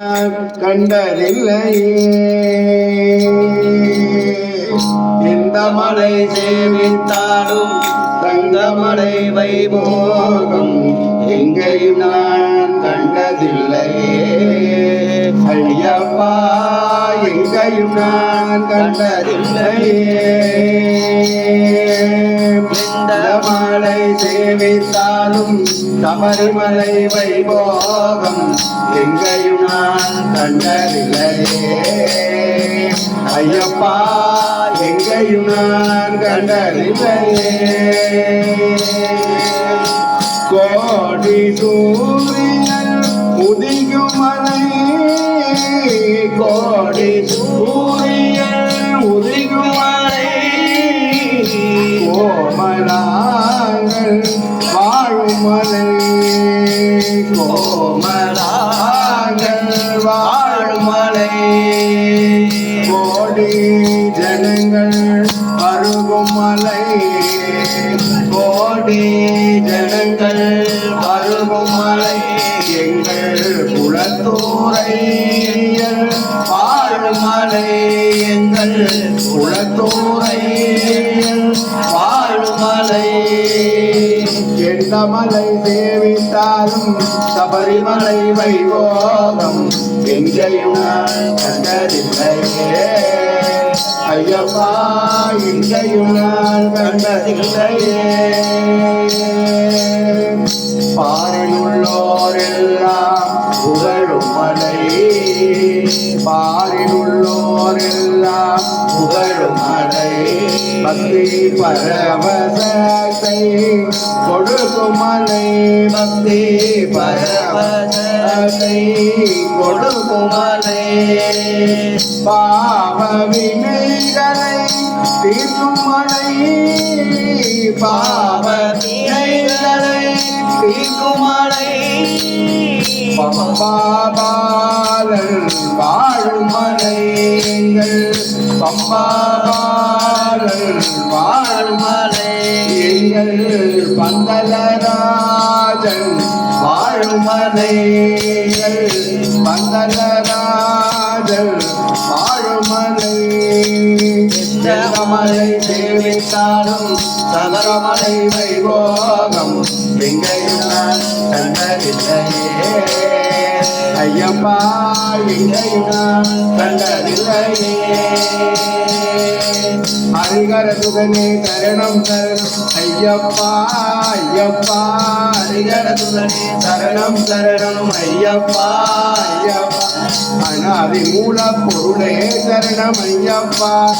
கண்டதில்லையே. எந்த மலை சேமித்தாலும் தங்கமலை வைபோகம் எங்கேயும் நான் கண்டதில்லையே. ஐயப்பா எங்கேயும் நான் கண்டதில்லையே. மலை சேவித்தாலும் சபரிமலை வைபோகம் எங்கேயும் நான் கண்டதில்லையே ஐயப்பா எங்கேயும் நான் கண்டதில்லையே கோடி சூரியன் உதிக்கும் மலை கோடி சூரியன் கோமலாங்கள் வாழும் மலை. கோமலாங்கள் வாழும் மலை. கோடி ஜனங்கள் அருகும் மலை. கோடி ஜனங்கள் அருகும் மலை. எங்கள் குளத்தூரையர் எந்த சேவித்தாலும் சபரிமலை வைபோகம் எங்கேயும் கண்டதில்லையே. ஐயப்பா எங்கேயும் நான் கண்டதில்லையே. பாரிலுள்ளோர் எல்லாம் புகழும் மலை. பாரிலுள்ளோர் எல்லாம் புகழும் மலை. பக்தி பரவசத்தை கொடுக்குமலை பக்தி பரவசத்தை கொடுக்குமலை பாவ வினைகளை தீர்க்குமலை பாவ வினைகளை தீர்க்குமலை மலை. பம்பாபாலன் வாழும் மலைங்கள் பம்பாபா வாழும் எங்கள் பந்தலராஜன் வாழும் பந்தலராஜன் வாழும் மலை. மலை சேவித்தாலும் வைபோகம். எங்கேயும் நான் ஐயப்பா எங்கேயும் கண்டதில்லையே. ஹரிகர சுகனே தரணம் சரணம். ஐயப்பா ஐயப்பா ஹரிகர சுகனே தரணம் சரணம். ஐயப்பா ஐயப்பா. அனாதி மூல பொருளே தரணம் ஐயப்பா.